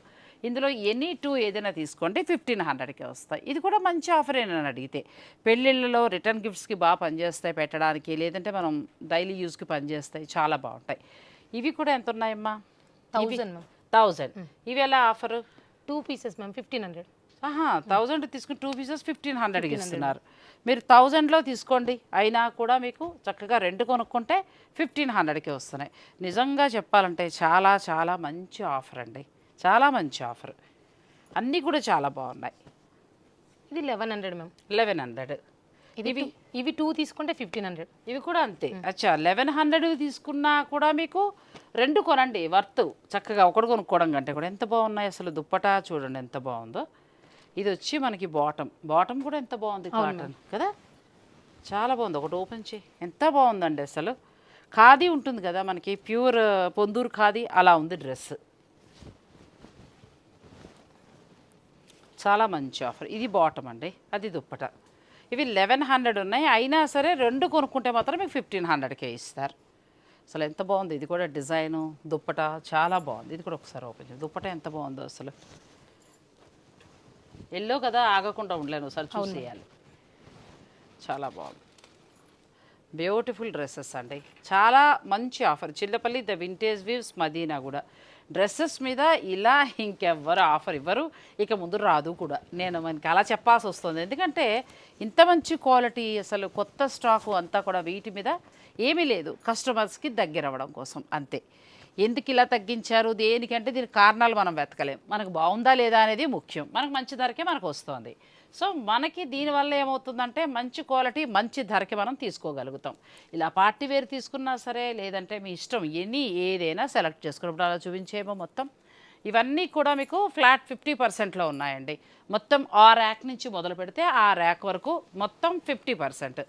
ఇందులో ఎనీ టూ ఏదైనా తీసుకోండి ఫిఫ్టీన్ హండ్రెడ్కే వస్తాయి. ఇది కూడా మంచి ఆఫర్ అని అడిగితే పెళ్ళిళ్ళలో రిటర్న్ గిఫ్ట్స్కి బాగా పనిచేస్తాయి పెట్టడానికి లేదంటే మనం డైలీ యూస్కి పనిచేస్తాయి చాలా బాగుంటాయి. ఇవి కూడా ఎంత ఉన్నాయమ్మా థౌజండ్ మ్యామ్. థౌజండ్. ఇవి ఎలా offer? Two pieces ma'am fifteen hundred. ఆహా థౌజండ్ తీసుకుని టూ పీసెస్ ఫిఫ్టీన్ హండ్రెడ్కి ఇస్తున్నారు. మీరు థౌజండ్లో తీసుకోండి. అయినా కూడా మీకు చక్కగా రెండు కొనుక్కుంటే ఫిఫ్టీన్ హండ్రెడ్కి వస్తున్నాయి. నిజంగా చెప్పాలంటే చాలా చాలా మంచి ఆఫర్ అండి. చాలా మంచి ఆఫర్. అన్నీ కూడా చాలా బాగున్నాయి. ఇది eleven hundred ma'am. Eleven hundred. Two- ఇవి టూ తీసుకుంటే ఫిఫ్టీన్ హండ్రెడ్ ఇవి కూడా అంతే. అచ్చా లెవెన్ హండ్రెడ్ తీసుకున్నా కూడా మీకు రెండు కొనండి వర్త్ చక్కగా ఒకటి కొనుక్కోవడం కంటే కూడా. ఎంత బాగున్నాయి అసలు దుప్పటా చూడండి ఎంత బాగుందో. ఇది వచ్చి మనకి బాటమ్ బాటమ్ కూడా ఎంత బాగుంది కాటన్ కదా? చాలా బాగుంది. ఒకటి ఓపెన్ చేయి. ఎంత బాగుందండి అసలు. ఖాదీ ఉంటుంది కదా మనకి ప్యూర్ పొందూరు ఖాదీ అలా ఉంది డ్రెస్. చాలా మంచి ఆఫర్. ఇది బాటమ్ అండి అది దుప్పట. ఇవి లెవెన్ హండ్రెడ్ ఉన్నాయి. అయినా సరే రెండు కొనుక్కుంటే మాత్రం మీకు ఫిఫ్టీన్ హండ్రెడ్కే ఇస్తారు. అసలు ఎంత బాగుంది? ఇది కూడా డిజైను దుప్పట చాలా బాగుంది. ఇది కూడా ఒకసారి ఓపెన్ చేయండి దుప్పట ఎంత బాగుందో అసలు. ఎల్లో కదా ఆగకుండా ఉండలేను ఒకసారి చూసేయాలి. చాలా బాగుంది. బ్యూటిఫుల్ డ్రెస్సెస్ అండి. చాలా మంచి offer. Chillapalli the vintage weaves Madina కూడా. డ్రెస్సెస్ మీద ఇలా ఇంకెవ్వరు ఆఫర్ ఇవ్వరు. ఇక ముందు రాదు కూడా. నేను మనకి అలా చెప్పాల్సి వస్తుంది. ఎందుకంటే ఇంత మంచి క్వాలిటీ అసలు కొత్త స్టాకు అంతా కూడా వీటి మీద ఏమీ లేదు. కస్టమర్స్కి దగ్గర అవ్వడం కోసం అంతే. ఎందుకు ఇలా తగ్గించారు? దేనికంటే దీని కారణాలు మనం వెతకలేం. మనకు బాగుందా లేదా అనేది ముఖ్యం. మనకు మంచి ధరకే మనకు వస్తుంది. సో మనకి దీనివల్ల ఏమవుతుందంటే మంచి క్వాలిటీ మంచి ధరకి మనం తీసుకోగలుగుతాం. ఇలా పార్టీ వేర్ తీసుకున్నా సరే లేదంటే మీ ఇష్టం ఎనీ ఏదైనా సెలెక్ట్ చేసుకున్నప్పుడు అలా చూపించేమో మొత్తం. ఇవన్నీ కూడా మీకు ఫ్లాట్ ఫిఫ్టీ పర్సెంట్లో ఉన్నాయండి. మొత్తం ఆ ర్యాక్ నుంచి మొదలు పెడితే ఆ ర్యాక్ వరకు మొత్తం ఫిఫ్టీ పర్సెంట్.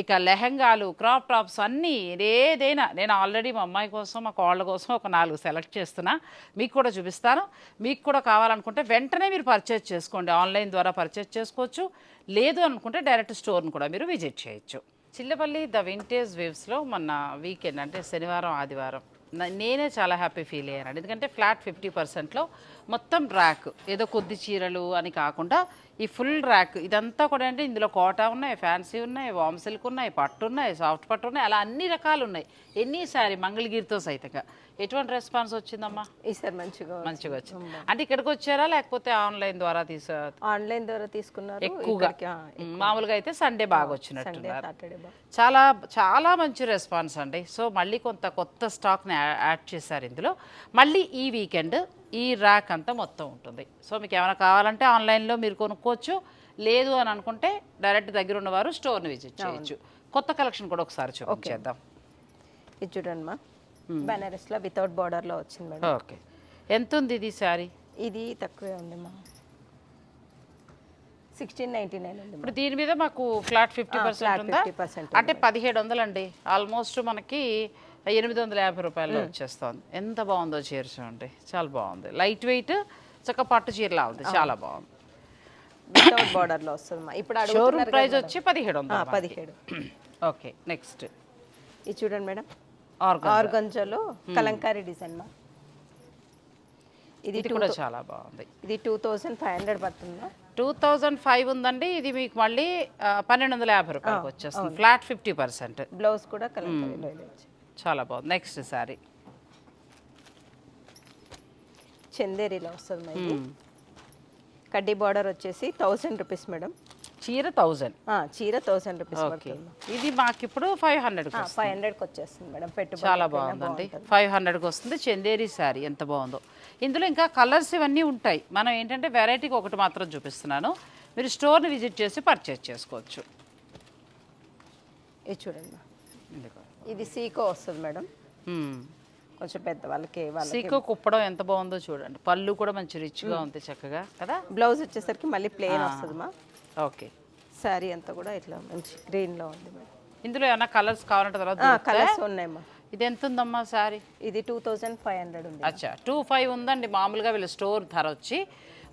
ఇక లెహంగాలు క్రాప్ టాప్స్ అన్నీ ఏదైనా నేను ఆల్రెడీ మా అమ్మాయి కోసం మా కోళ్ళ కోసం ఒక నాలుగు సెలెక్ట్ చేస్తున్నా. మీకు కూడా చూపిస్తాను. మీకు కూడా కావాలనుకుంటే వెంటనే మీరు పర్చేజ్ చేసుకోండి. ఆన్లైన్ ద్వారా పర్చేజ్ చేసుకోవచ్చు. లేదు అనుకుంటే డైరెక్ట్ స్టోర్ను కూడా మీరు విజిట్ చేయొచ్చు. చిల్లపల్లి ద వింటేజ్ వేవ్స్లో మొన్న వీకెండ్ అంటే శనివారం ఆదివారం నేనే చాలా హ్యాపీ ఫీల్ అయ్యాను. ఎందుకంటే ఫ్లాట్ ఫిఫ్టీ పర్సెంట్లో మొత్తం ర్యాక్. ఏదో కొద్ది చీరలు అని కాకుండా ఈ ఫుల్ ర్యాక్. ఇదంతా కూడా అంటే ఇందులో కోటా ఉన్నాయి ఫ్యాన్సీ ఉన్నాయి వామ్ సిల్క్ ఉన్నాయి పట్టు ఉన్నాయి సాఫ్ట్ పట్టు ఉన్నాయి అలా అన్ని రకాలు ఉన్నాయి. ఎన్ని సారీ మంగళగిరితో సైతంగా. ఎటువంటి రెస్పాన్స్ వచ్చిందమ్మా? ఈసారి మంచిగా మంచిగా వచ్చింది. అంటే ఇక్కడికి వచ్చారా లేకపోతే ఆన్లైన్ ద్వారా తీసా? ఆన్లైన్ ద్వారా తీసుకున్నారు. ఎక్కువగా. మామూలుగా అయితే సండే బాగా బా చాలా చాలా మంచి రెస్పాన్స్ అండి. సో మళ్ళీ కొంత కొత్త స్టాక్ని యాడ్ చేశారు ఇందులో. మళ్ళీ ఈ వీకెండ్ ఈ ర్యాక్ అంతా మొత్తం ఉంటుంది. సో మీకు ఏమైనా కావాలంటే ఆన్లైన్లో మీరు కొనుక్కోవచ్చు. లేదు అని అనుకుంటే డైరెక్ట్ దగ్గర ఉన్నవారు స్టోర్ని విజిట్ చేయొచ్చు. కొత్త కలెక్షన్ కూడా ఒకసారి చూపించేద్దాం. ఇది చూడండి మా బెనారస్లో వితౌట్ బార్డర్లో వచ్చింది మేడం. ఓకే. ఎంత ఉంది ఇది శారీ? ఇది తక్కువే ఉంది మా. సిక్స్టీన్ నైన్టీ నైన్ ఉంది ఇప్పుడు దీని మీద మాకు ఫ్లాట్ ఫిఫ్టీ పర్సెంట్ ఉందా? 50% అంటే పదిహేడు వందలండి. ఆల్మోస్ట్ మనకి ఎనిమిది వందల యాభై రూపాయల్లో వచ్చేస్తుంది. ఎంత బాగుందో చీర చూడండి. చాలా బాగుంది. లైట్ వెయిట్ చక్క పట్టు చీరలా ఉంది. చాలా బాగుంది. వితౌట్ బార్డర్లో వస్తుంది ఇప్పుడు షోరూమ్ ప్రైస్ వచ్చి పదిహేడు వందలు పదిహేడు. (clears throat) ఓకే నెక్స్ట్ ఇది చూడండి మేడం. ఆర్గంజాలో కలంకారీ డిజైన్ మా. ఇది కూడా చాలా బాగుంది. ఇది టూ థౌసండ్ ఫైవ్ హండ్రెడ్ పడుతుందా? టూ థౌజండ్ ఫైవ్ ఉందండి. ఇది మీకు మళ్ళీ పన్నెండు వందల యాభై రూపాయలకి వచ్చేస్తుంది. ఫ్లాట్ ఫిఫ్టీ పర్సెంట్ బ్లౌజ్ కూడా కలంకారీలో ఇది వచ్చింది చాలా బాగుంది. నెక్స్ట్ సారీ చందేరిలో వస్తుంది కడ్డీ బార్డర్ వచ్చేసి థౌసండ్ రూపీస్ మేడం చీర థౌజండ్ చీర థౌసండ్ రూపీస్ ఇది మాకు ఇప్పుడు ఫైవ్ హండ్రెడ్ ఫైవ్ హండ్రెడ్కి వచ్చేస్తుంది మేడం పెట్టుబడి చాలా బాగుందండి. ఫైవ్ హండ్రెడ్కి వస్తుంది చందేరి శారీ ఎంత బాగుందో. ఇందులో ఇంకా కలర్స్ ఇవన్నీ ఉంటాయి. మనం ఏంటంటే వెరైటీకి ఒకటి మాత్రం చూపిస్తున్నాను. మీరు స్టోర్ని విజిట్ చేసి పర్చేస్ చేసుకోవచ్చు. ఇది చూడండి. ఇది సీకో వస్తుంది మేడం. కొంచెం పెద్ద వాళ్ళకి సీకో కుప్పడం ఎంత బాగుందో చూడండి. పళ్ళు కూడా మంచి రిచ్గా ఉంది చక్కగా కదా? బ్లౌజ్ వచ్చేసరికి మళ్ళీ ప్లెయిన్ వస్తుంది మా. ఓకే. శారీ అంతా కూడా ఇట్లా మంచి గ్రీన్లో ఉంది మేడం. ఇందులో ఏమైనా కలర్స్ కావాలంటే తర్వాత? కలర్స్ ఉన్నాయమ్మా ఇది ఎంత ఉందమ్మా శారీ ఇది టూ థౌజండ్ ఫైవ్ హండ్రెడ్ ఉంది. అచ్చా టూ ఫైవ్ ఉందండి. మామూలుగా వీళ్ళ స్టోర్ ధర వచ్చి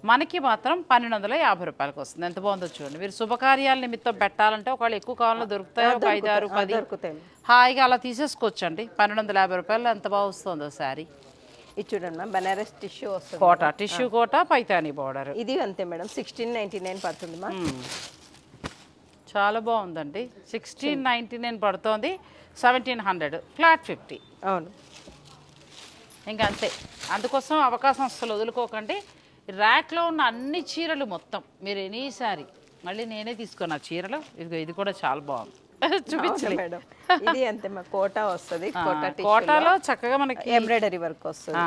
మనకి మాత్రం పన్నెండు వందల యాభై రూపాయలకి వస్తుంది. ఎంత బాగుందో చూడండి. మీరు శుభకార్యాల నిమిత్తం పెట్టాలంటే ఒకవేళ ఎక్కువ కావాలన్నా దొరుకుతాయి? ఒక ఐదు ఆరు పది. హాయిగా అలా తీసేసుకోవచ్చు అండి పన్నెండు వందల యాభై రూపాయలు ఎంత బాగా వస్తుందో శారీ. ఇది చూడండి మ్యామ్ బనారస్ టిష్యూ వస్తుంది. Kota tissue Kota Paithani border. ఇది అంతే మేడం సిక్స్టీన్ నైన్టీ నైన్ పడుతుంది మా చాలా బాగుందండి. సిక్స్టీన్ నైంటీ నైన్ పడుతోంది. Seventeen hundred. Flat fifty. అవును. ఇంకా అంతే. అందుకోసం అవకాశం అసలు వదులుకోకండి. ర్యాక్లో ఉన్న అన్ని చీరలు మొత్తం. మీరు ఎనీ సారీ మళ్ళీ నేనే తీసుకున్నా చీరలు. ఇదిగో ఇది కూడా చాలా బాగుంది. చూపించలే మేడం. ఇది అంతే మా కోటా వస్తుంది కోటా కోటాలో చక్కగా మనకి ఎంబ్రాయిడరీ వర్క్ వస్తుంది.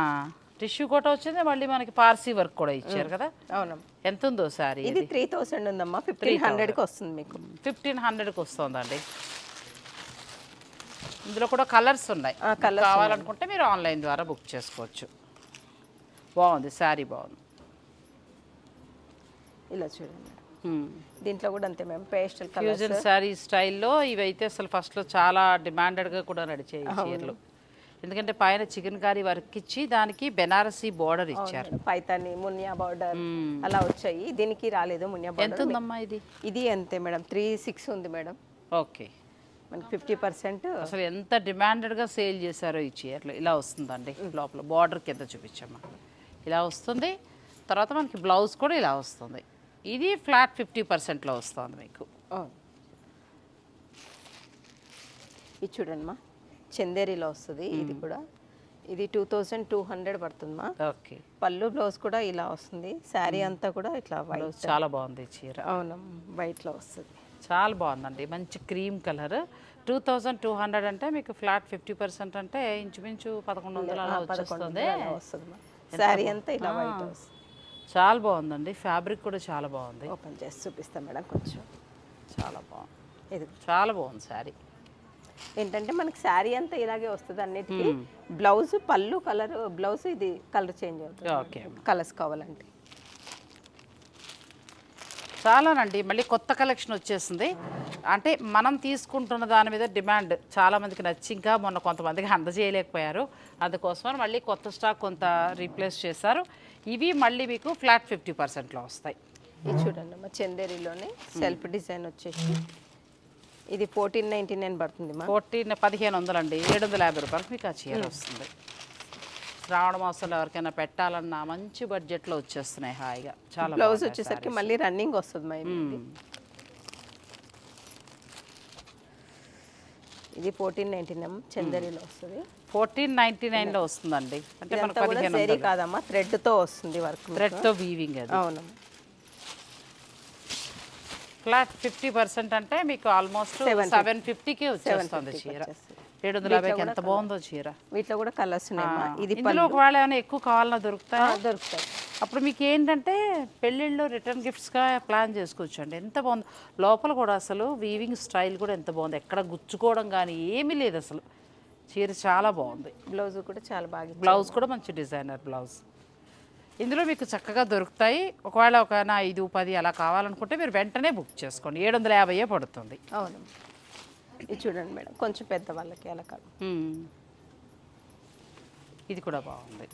టిష్యూ కోట వచ్చింది మళ్ళీ మనకి పార్సీ వర్క్ కూడా ఇచ్చారు కదా. అవునమ్మా ఎంత ఉందో సారీ ఇది త్రీ థౌసండ్ ఉందమ్మా ఫిఫ్టీన్ హండ్రెడ్కి వస్తుంది మీకు. ఫిఫ్టీన్ హండ్రెడ్కి వస్తుందండి. ఇందులో కూడా కలర్స్ ఉన్నాయి. కావాలనుకుంటే మీరు ఆన్లైన్ ద్వారా బుక్ చేసుకోవచ్చు. బాగుంది శారీ బాగుంది. ఇలా చూడండి. దీంట్లో కూడా అంతే మేము పేస్టల్ ఫ్యూజన్ శారీ స్టైల్లో ఇవైతే అసలు ఫస్ట్లో చాలా డిమాండెడ్గా కూడా నడిచాయి చీరలు. ఎందుకంటే పైన చికెన్ కర్రీ వర్క్ ఇచ్చి దానికి బెనారసీ బోర్డర్ ఇచ్చారు. పైతాని మునియా బార్డర్ అలా వచ్చాయి. దీనికి రాలేదు మునియా ఎంత బార్డర్ ఉందమ్మా ఇది? ఇది అంతే మేడం త్రీ సిక్స్ ఉంది మేడం. ఓకే. మనకి ఫిఫ్టీ పర్సెంట్. అసలు ఎంత డిమాండెడ్గా సేల్ చేశారో ఈ చీరలు. ఇలా వస్తుందండి లోపల. బార్డర్ కింద చూపించమ్మా. ఇలా వస్తుంది. తర్వాత మనకి బ్లౌజ్ కూడా ఇలా వస్తుంది. ఇది ఫ్లాట్ ఫిఫ్టీ పర్సెంట్లో వస్తుంది మీకు. ఇది చూడండి మా. చందేరిలో వస్తుంది ఇది కూడా. ఇది టూ థౌజండ్ టూ హండ్రెడ్ పడుతుందమ్మా ఓకే. పళ్ళు బ్లౌజ్ కూడా ఇలా వస్తుంది. శారీ అంతా కూడా ఇట్లా వైట్ చాలా బాగుంది చీర. అవునమ్మా వైట్లో వస్తుంది. చాలా బాగుందండి. మంచి cream colour. Two thousand two hundred అంటే మీకు ఫ్లాట్ ఫిఫ్టీ పర్సెంట్ అంటే ఇంచుమించు పదకొండు వందలు వస్తుంది శారీ అంతా ఇలా వైట్ వస్తుంది. చాలా బాగుందండి. ఫ్యాబ్రిక్ కూడా చాలా బాగుంది. ఓపెన్ చేసి చూపిస్తాం మేడం కొంచెం. చాలా బాగుంది. ఇది. చాలా బాగుంది శారీ. ఏంటంటే మనకి శారీ అంతా ఇలాగే వస్తుంది అన్నిటికీ. బ్లౌజ్ పళ్ళు కలర్ బ్లౌజ్ ఇది కలర్ చేంజ్ అవుతుంది. ఓకే. కలర్స్ కావాలంటే. చాలానండి. మళ్ళీ కొత్త కలెక్షన్ వచ్చేసింది. అంటే మనం తీసుకుంటున్న దాని మీద డిమాండ్ చాలా మందికి నచ్చి ఇంకా మొన్న కొంతమందికి అందజేయలేకపోయారు. అందుకోసమని మళ్ళీ కొత్త స్టాక్ కొంత రీప్లేస్ చేశారు. ఇవి మళ్ళీ మీకు ఫ్లాట్ ఫిఫ్టీ పర్సెంట్లో వస్తాయి. ఇది చూడండి మా చందేరిలోనే సెల్ఫ్ డిజైన్ వచ్చేసి. ఇది ఫోర్టీన్ నైన్టీ నైన్ పడుతుంది మా ఫోర్టీన్ పదిహేను వందలండి. ఏడు వందల యాభై రూపాయలకు మీకు ఆ చీర వస్తుంది. శ్రావణ మాసంలో ఎవరికైనా పెట్టాలన్నా మంచి బడ్జెట్లో వచ్చేస్తున్నాయి హాయిగా. చాలా బ్లౌజ్ వచ్చేసరికి మళ్ళీ రన్నింగ్ వస్తుంది మా ఇది ఫోర్టీన్ నైన్టీ నైన్ చందేరిలో వస్తుంది. ఫోర్టీన్ నైంటీ నైన్లో వస్తుందండి. అంటే మనకు పదిహేను కాదమ్మా థ్రెడ్తో వస్తుంది వర్క్ థ్రెడ్తో వీవింగ్ అది. అవునమ్మా ఫ్లాట్ ఫిఫ్టీ పర్సెంట్ అంటే మీకు ఆల్మోస్ట్ సెవెన్ ఫిఫ్టీకి వచ్చేస్తుంది చీర. ఏడు వందల యాభైకి ఎంత బాగుందో చీర. వీటిలో కూడా కలర్స్ ఉన్నాయమ్మా. ఇది ఇందులో ఒకవేళ ఏమైనా ఎక్కువ కావాలన్నా దొరుకుతాయి? దొరుకుతాయి. అప్పుడు మీకు ఏంటంటే పెళ్ళిళ్ళు రిటర్న్ గిఫ్ట్స్గా ప్లాన్ చేసుకోవచ్చు అండి ఎంత బాగుంది. లోపల కూడా అసలు వీవింగ్ స్టైల్ కూడా ఎంత బాగుంది. ఎక్కడ గుచ్చుకోవడం కానీ ఏమీ లేదు అసలు. చీర చాలా బాగుంది. బ్లౌజ్ కూడా చాలా బాగా. బ్లౌజ్ కూడా మంచి డిజైనర్ బ్లౌజ్. ఇందులో మీకు చక్కగా దొరుకుతాయి. ఒకవేళ ఒక ఐదు పది అలా కావాలనుకుంటే మీరు వెంటనే బుక్ చేసుకోండి. ఏడు వందల యాభైయే పడుతుంది. అవునమ్మా ఇది చూడండి మేడం. కొంచెం పెద్ద వాళ్ళకి అలా కాదు. ఇది కూడా బాగుంది.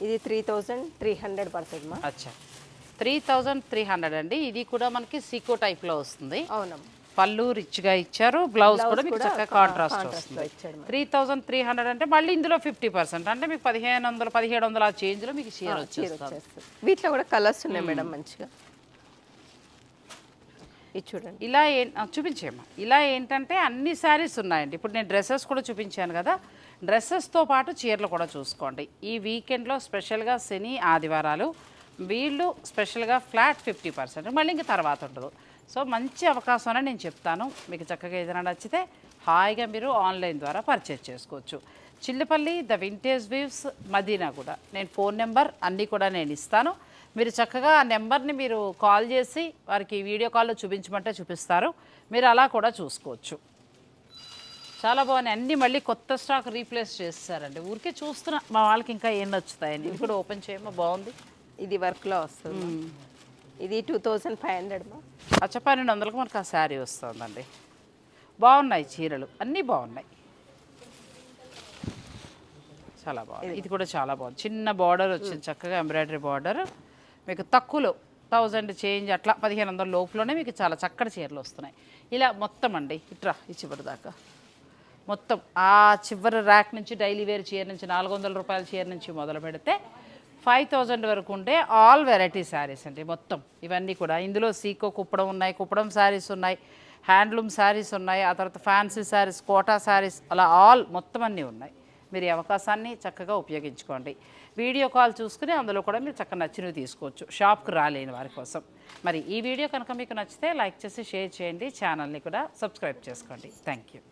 ఇది త్రీ థౌజండ్ త్రీ హండ్రెడ్ పడుతుంది మా. అచ్చా. త్రీ థౌజండ్ త్రీ హండ్రెడ్ అండి. ఇది కూడా మనకి సీకో టైప్లో వస్తుంది. అవునమ్మా పళ్ళు రిచ్గా ఇచ్చారు. బ్లౌజ్ కూడా మీకు చక్కగా కాంట్రాస్ట్ వస్తుంది. త్రీ థౌజండ్ త్రీ హండ్రెడ్ అంటే మళ్ళీ ఇందులో ఫిఫ్టీ పర్సెంట్. అంటే మీకు పదిహేను వందలు పదిహేడు వందల ఆ చేంజ్లో మీకు చీర వచ్చేస్తుంది. వీటిలో కూడా కలర్స్ ఉన్నాయి మేడం మంచిగా. చూడండి. ఇలా ఏ ఆ, చూపించేమ్మా ఇలా ఏంటంటే అన్ని శారీస్ ఉన్నాయండి. ఇప్పుడు నేను డ్రెస్సెస్ కూడా చూపించాను కదా. డ్రెస్సెస్తో పాటు చీరలు కూడా చూసుకోండి. ఈ వీకెండ్లో స్పెషల్గా శని ఆదివారాలు వీళ్ళు స్పెషల్గా ఫ్లాట్ ఫిఫ్టీ పర్సెంట్ మళ్ళీ ఇంక తర్వాత ఉండదు. సో మంచి అవకాశం అని నేను చెప్తాను. మీకు చక్కగా ఏదైనా నచ్చితే హాయిగా మీరు ఆన్లైన్ ద్వారా పర్చేజ్ చేసుకోవచ్చు. Chillapalli the vintage weaves Madina కూడా. నేను ఫోన్ నెంబర్ అన్నీ కూడా నేను ఇస్తాను. మీరు చక్కగా ఆ నెంబర్ని మీరు కాల్ చేసి వారికి వీడియో కాల్లో చూపించమంటే చూపిస్తారు. మీరు అలా కూడా చూసుకోవచ్చు. చాలా బాగున్నాయి. అన్నీ మళ్ళీ కొత్త స్టాక్ రీప్లేస్ చేస్తారండి. ఊరికే చూస్తున్నా మా వాళ్ళకి ఇంకా ఏం నచ్చుతాయని. ఇది కూడా ఓపెన్ చేయమో? బాగుంది. ఇది వర్క్లో వస్తుంది. ఇది టూ థౌజండ్ ఫైవ్ హండ్రెడ్ మా. అచ్చ పన్నెండు వందలకు మనకు ఆ శారీ వస్తుందండి. బాగున్నాయి చీరలు. అన్నీ బాగున్నాయి. చాలా బాగుంది ఇది. కూడా చాలా బాగుంది. చిన్న బార్డర్ వచ్చింది. చక్కగా ఎంబ్రాయిడరీ బార్డర్. మీకు తక్కువలో థౌజండ్ చేంజ్ అట్లా పదిహేను వందల లోపులోనే మీకు చాలా చక్కటి చీరలు వస్తున్నాయి. ఇలా మొత్తం అండి. ఇట్రా ఈ చివరి దాకా. మొత్తం ఆ చివరి ర్యాక్ నుంచి డైలీ వేర్ చీర నుంచి నాలుగు వందల రూపాయల చీర నుంచి మొదలు పెడితే ఫైవ్ థౌజండ్ వరకు ఉండే ఆల్ వెరైటీ శారీస్ అండి మొత్తం. ఇవన్నీ కూడా. ఇందులో సీకో కుప్పడం ఉన్నాయి కుప్పడం శారీస్ ఉన్నాయి హ్యాండ్లూమ్ శారీస్ ఉన్నాయి ఆ తర్వాత ఫ్యాన్సీ శారీస్ కోటా శారీస్ అలా ఆల్ మొత్తం అన్నీ ఉన్నాయి. మీరు ఈ అవకాశాన్ని చక్కగా ఉపయోగించుకోండి. వీడియో కాల్ చూసుకుని అందులో కూడా మీరు చక్కగా నచ్చినవి తీసుకోవచ్చు. షాప్కి రాలేని వారి కోసం. మరి ఈ వీడియో కనుక మీకు నచ్చితే లైక్ చేసి షేర్ చేయండి. ఛానల్ని కూడా సబ్స్క్రైబ్ చేసుకోండి. Thank you